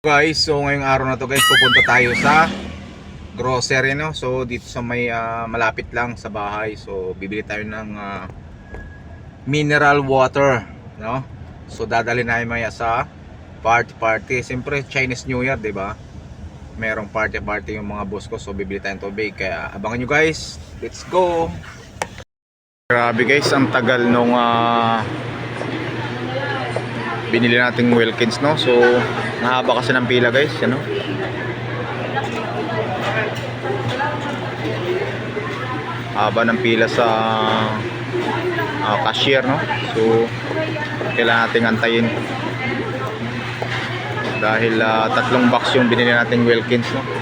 Guys, so ngayong araw na to guys, pupunta tayo sa grocery no. So dito sa may ah, malapit lang sa bahay. So bibili tayo ng ah, mineral water, no? So dadali namin maya sa party party. Siyempre Chinese New Year, ba? Merong party party yung mga boss ko. So bibili tayong tubig. Kaya abangan nyo guys. Let's go. Grabe guys, ang tagal nung ah, binili nating Wilkins no? So nahaba kasi ng pila guys ano? Haba ng pila sa ah, cashier no? So kailangan nating antayin. Dahil ah, tatlong box yung binili nating Wilkins no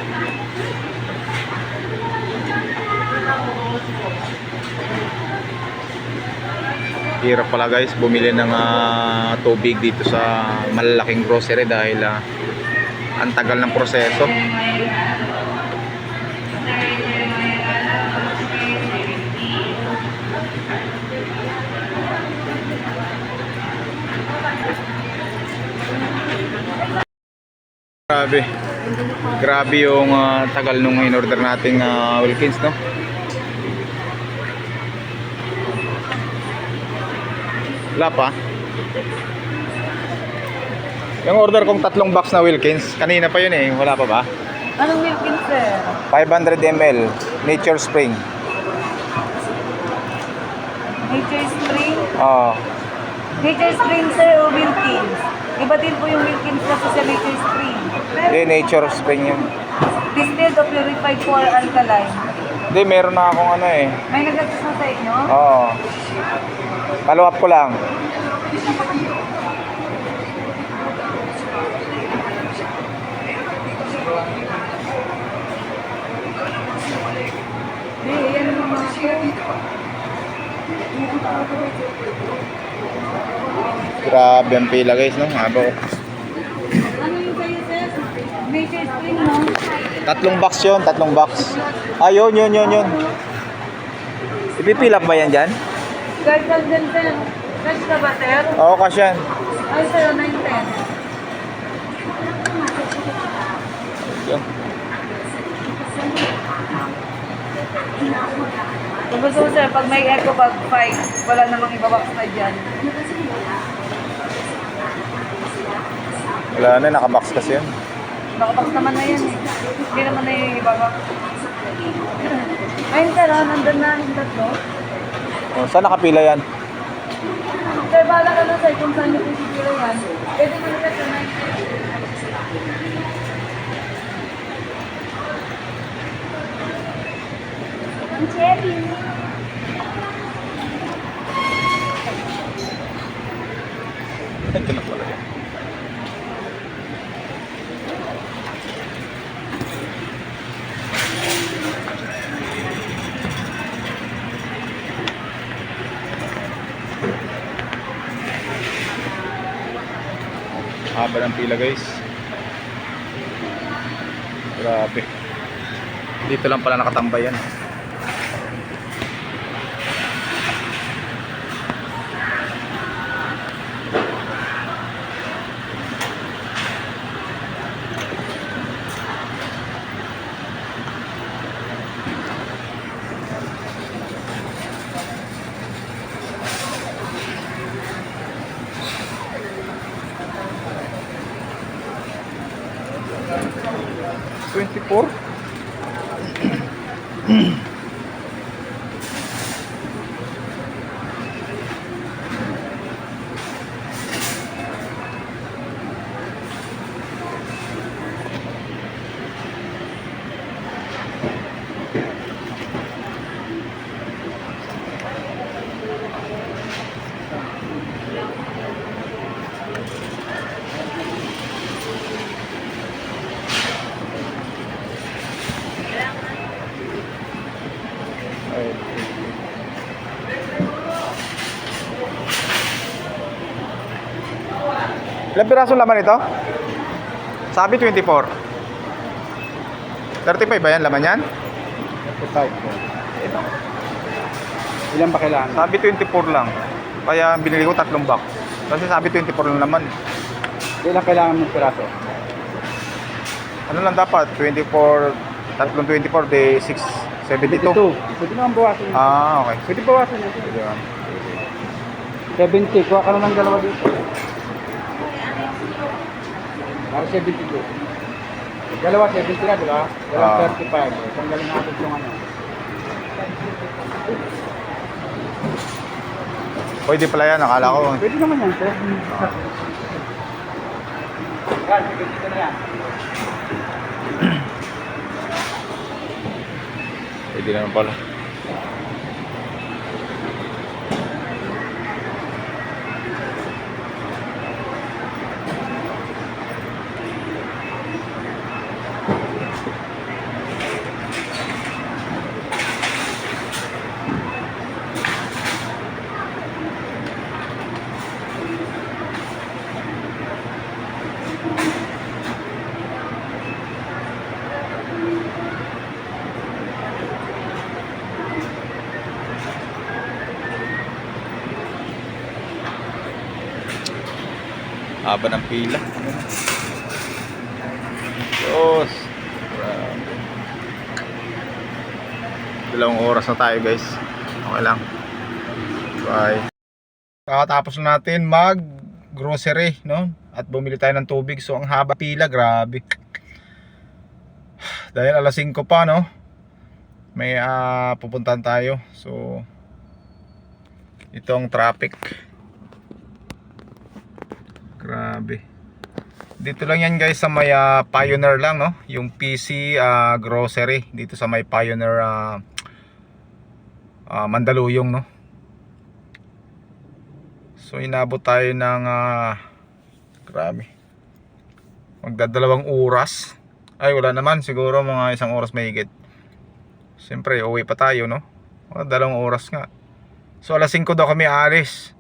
hirap pala guys bumili ng ah, tubig dito sa malalaking grocery dahil ah, ang tagal ng proseso. Grabe. Grabe yung ah, tagal nung in-order nating ah, Wilkins no Wala pa. Yung order kong tatlong box na Wilkins, kanina pa yun eh, wala pa ba? Anong milkin, sir? 500 ml, Nature Spring. Nature Spring? Oo. Nature Spring, sir, o Wilkins? Iba din po yung Wilkins kasi sa Nature Spring. Hindi, Nature Spring yun. Distilled o purified for alkaline. Hindi, meron na akong ano eh. May nag-assist na sa inyo? Oo. Follow up ko lang. Grabe ang pila guys, no? Haba. oh. Spring, no? Tatlong box yun, tatlong box. Ah, yun, yun, yun. Ipipilap ba yan dyan? Gargal din, sir. Cash ka ba, sir? Oo, kasyan. Ay, sir, 910. Yun. Kung gusto mo, sir, pag may eco bag 5, wala namang ibabox na dyan. Wala na, nakabox kasi yun. Nakabox naman na yan eh. Hindi naman na yung ibabox. Ayun, sir, ah, nandun na yung tatlo. Oh, saan nakapila yan? Sir, bahala ka na, sir, kung saan yung pipipira yan. Pwede mo na, sir, na Ang cherry. Ito na pala yan. Haba ng pila guys. Grabe. Dito lang pala nakatambay yan. 24 Ilang piraso laman ito? Sabi 24. 35 ba yan laman yan? 35. Ilan ba kailangan? Sabi 24 lang. Kaya binili ko tatlong box. Kasi sabi 24 lang naman. Ilan kailangan mong piraso? Ano lang dapat? 24, tatlong 24, day 6, 72. 72. Pwede naman bawasan yun. Ah, okay. Pwede bawasan yun. Pwede yan. 70. Kuha ka na ng dalawa dito. Para 72. Dalawa 70 na, di ba? Dalawa Ah. 35. Tanggalin natin yung ano. Pwede pala yan, akala ko. Pwede naman yan, sir. Yan, 72 na yan. Pwede naman pala. Haba ng pila. Diyos. Dalawang oras na tayo guys. Okay lang. Bye. Kakatapos na natin mag grocery, no? At bumili tayo ng tubig. So ang haba pila, grabe. Dahil alas 5 pa, no? May ah, pupuntahan tayo. So ito ang traffic. Grabe. Dito lang yan guys sa may ah, Pioneer lang no, yung PC ah, grocery dito sa may Pioneer ah, ah, Mandaluyong no. So inabot tayo ng ah, grabe. Magdadalawang oras. Ay wala naman siguro mga isang oras mahigit. Siyempre uwi pa tayo no. Mga dalawang oras nga. So alas 5 daw kami alis.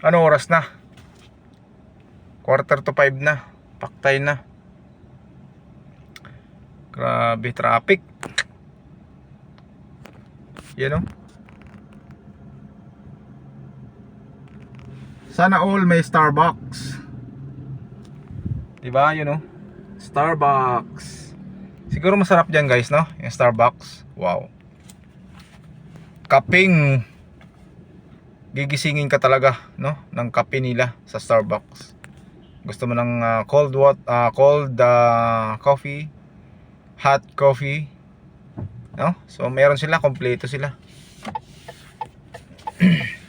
Ano oras na? Quarter to 5 na. Paktay na. Grabe traffic. Yan o. Sana all may Starbucks. Diba? Yun o. Starbucks. Siguro masarap dyan guys no? Yung Starbucks. Wow. Kaping gigisingin ka talaga no ng kape nila sa Starbucks. Gusto mo ng ah, cold what cold ah, coffee, hot coffee, no? So meron sila, kompleto sila.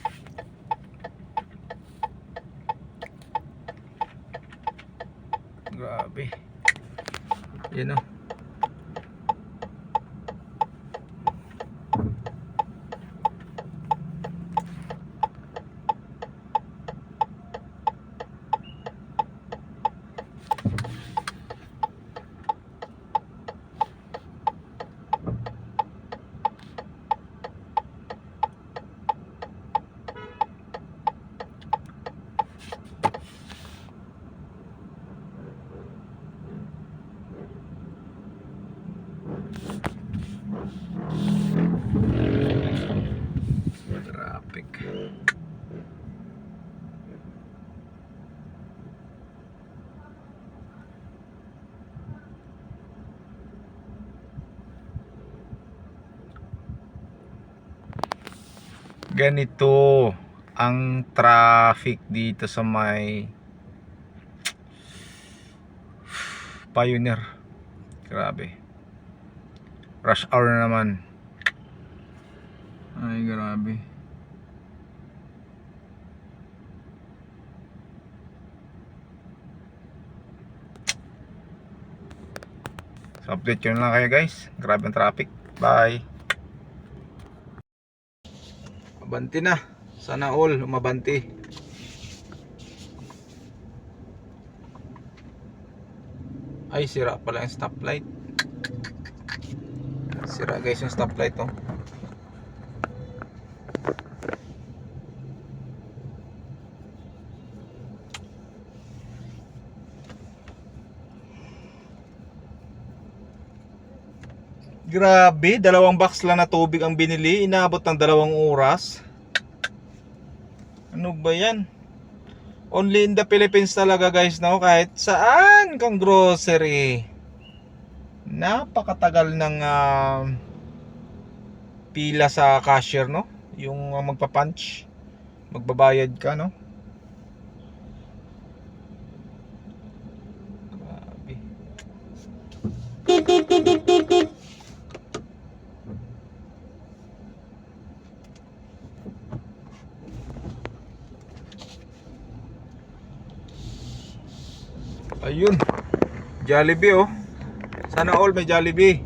Grabe. Yan o. Traffic. Ganito ang traffic dito sa may Pioneer. Grabe. Rush hour na naman. Ay, grabe. So, update yun lang kayo guys. Grabe ang traffic. Bye. Mabanti na. Sana all mabanti. Ay, sira pala yung stoplight. Sira guys yung stoplight oh. Grabe, dalawang box lang na tubig ang binili. Inaabot ng dalawang oras. Ano ba yan? Only in the Philippines talaga guys, no? Kahit saan kang grocery. Napakatagal ng ah, pila sa cashier, no? Yung ah, magpa-punch. Magbabayad ka, no? Grabe. Ayun. Jollibee oh. Sana all may Jollibee.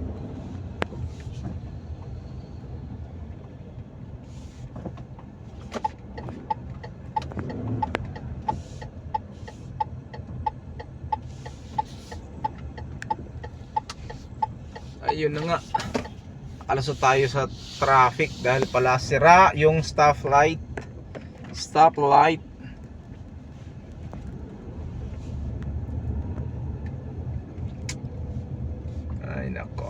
Ayun na nga. Alas na tayo sa traffic dahil pala sira yung stop light. Stop light. Ay nako.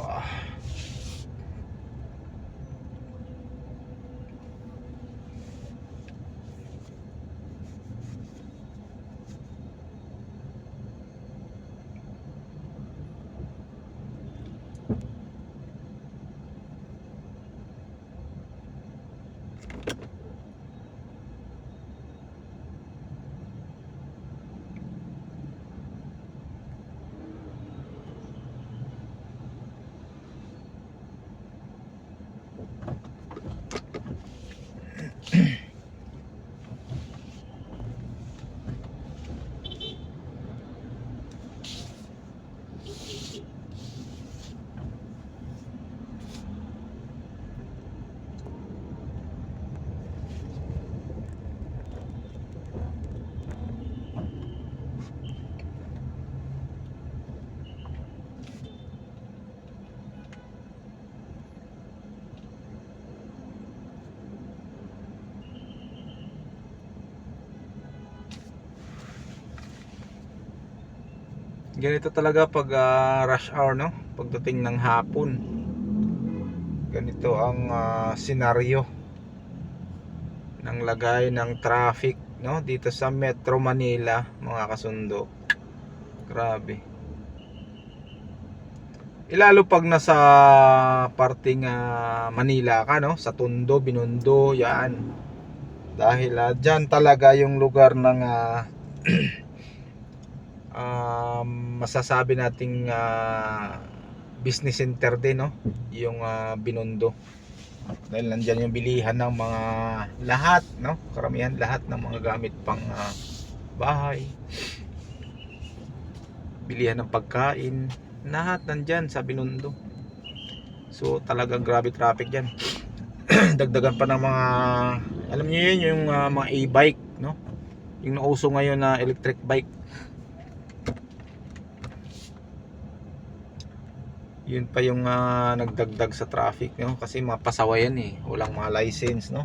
Ganito talaga pag ah, rush hour no, pagdating ng hapon. Ganito ang ah, senaryo ng lagay ng traffic no dito sa Metro Manila, mga kasundo. Grabe. Ilalo pag nasa parting ah, Manila ka no, sa Tondo, Binondo, yan. Dahil uh, dyan talaga yung lugar ng ah, um, masasabi nating ah, business center din no? Yung ah, Binondo. Dahil nandyan yung bilihan ng mga lahat no? Karamihan lahat ng mga gamit pang ah, bahay. Bilihan ng pagkain. Lahat nandyan sa Binondo. So talagang grabe traffic dyan. Dagdagan pa ng mga alam niyo yun yung ah, mga e-bike no? Yung nauso ngayon na electric bike yun pa yung ah, nagdagdag sa traffic no? Kasi mga pasaway yan eh. Walang mga license no?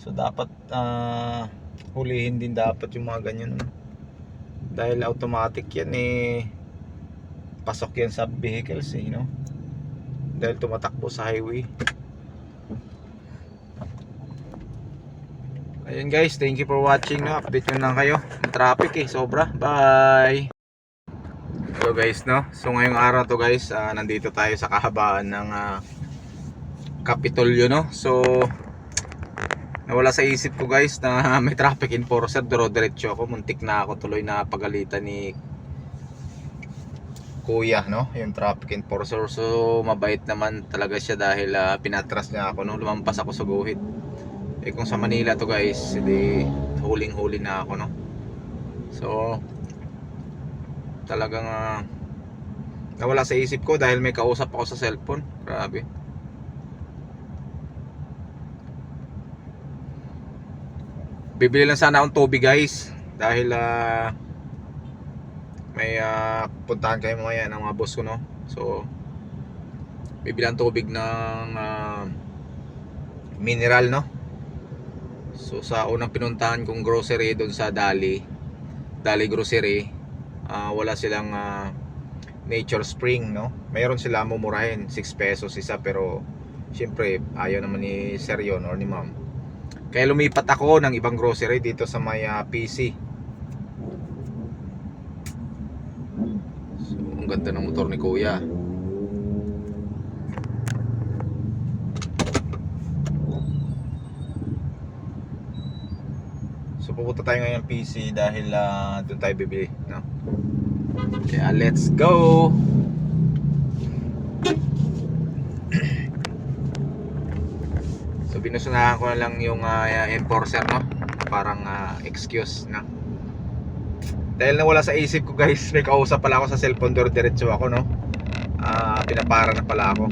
So dapat ah, hulihin din dapat yung mga ganyan no? dahil automatic yan eh. Pasok yan sa vehicles eh no? Dahil tumatakbo sa highway. Ayun guys. Thank you for watching no? Update nyo lang kayo. Traffic eh. Sobra. Bye So guys no, so ngayong araw to guys, ah, nandito tayo sa kahabaan ng ah, Kapitolyo no. So nawala sa isip ko guys na may traffic enforcer, duro-diretso ako, muntik na ako tuloy na pagalitan ni Kuya no, yung traffic enforcer. So mabait naman talaga siya dahil ah, pinatras niya ako no, lumampas ako sa guhit. Eh kung sa Manila to guys, hindi huling-huli na ako no. So talagang ah, nawala sa isip ko dahil may kausap ako sa cellphone. Grabe. Bibili lang sana akong tubig guys dahil ah, may ah, puntahan kayo mamaya ng mga boss ko no. So bibili ang tubig ng ah, mineral no. So sa unang pinuntahan kong grocery doon sa Dali, Dali Grocery, uh, wala silang uh, nature spring no? Mayroon sila mumurahin 6 pesos isa pero syempre ayaw naman ni sir yun or ni ma'am. Kaya lumipat ako ng ibang grocery dito sa may ah, uh, PC so, ang ganda ng motor ni kuya. Pupunta tayo ngayon PC dahil ah, doon tayo bibili, no? Kaya let's go. so binusunahan ko na lang yung ah, enforcer, no? Parang ah, excuse, no? Dahil nawala sa isip ko guys, may kausap pala ako sa cellphone door diretso ako, no? Ah, pinapara na pala ako.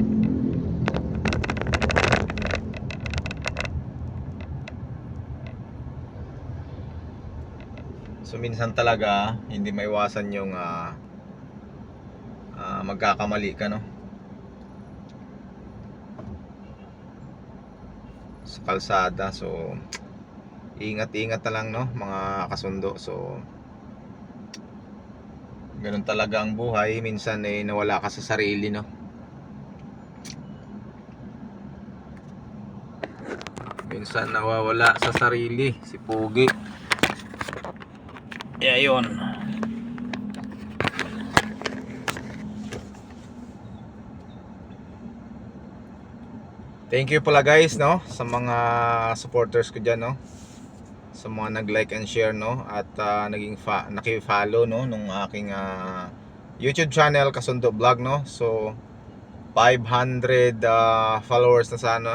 Minsan talaga hindi maiwasan yung ah, ah, magkakamali ka no. Sa kalsada so ingat-ingat na lang no mga kasundo. So ganun talaga ang buhay minsan eh nawala ka sa sarili no. Minsan nawawala sa sarili si Pugi. Kaya yun. Thank you pala guys no sa mga supporters ko diyan no. Sa mga nag-like and share no at ah, naging fa- naki-follow no nung aking ah, YouTube channel Kasundo Vlog no. So 500 ah, followers na sana.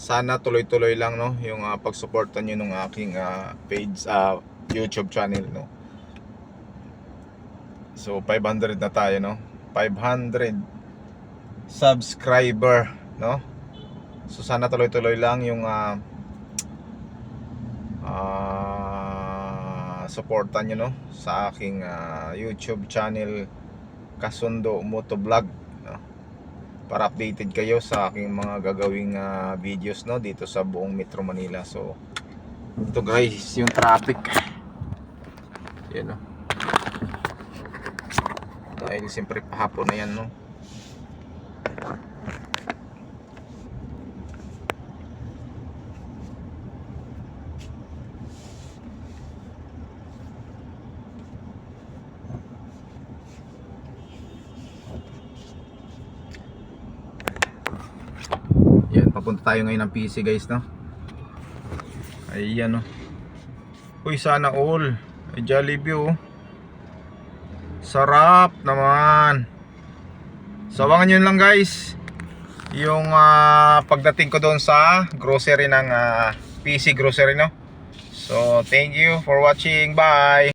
Sana tuloy-tuloy lang no yung uh, pagsuporta niyo ng aking ah, page sa YouTube channel no. So 500 na tayo no. 500 subscriber no. So sana tuloy-tuloy lang yung ah ah, suportan niyo no sa aking ah, YouTube channel Kasundo Moto Vlog no para updated kayo sa aking mga gagawing ah, videos no dito sa buong Metro Manila. So ito guys, yung traffic. Yan no. Dahil siyempre pahapon na yan no. Papunta tayo ngayon ng PC guys, no? Ayan, no? Uy, sana all. Ay, Jollibee, oh. Sarap naman. So, abangan nyo lang guys. Yung ah, pagdating ko doon sa grocery ng ah, PC grocery, no? So, thank you for watching. Bye!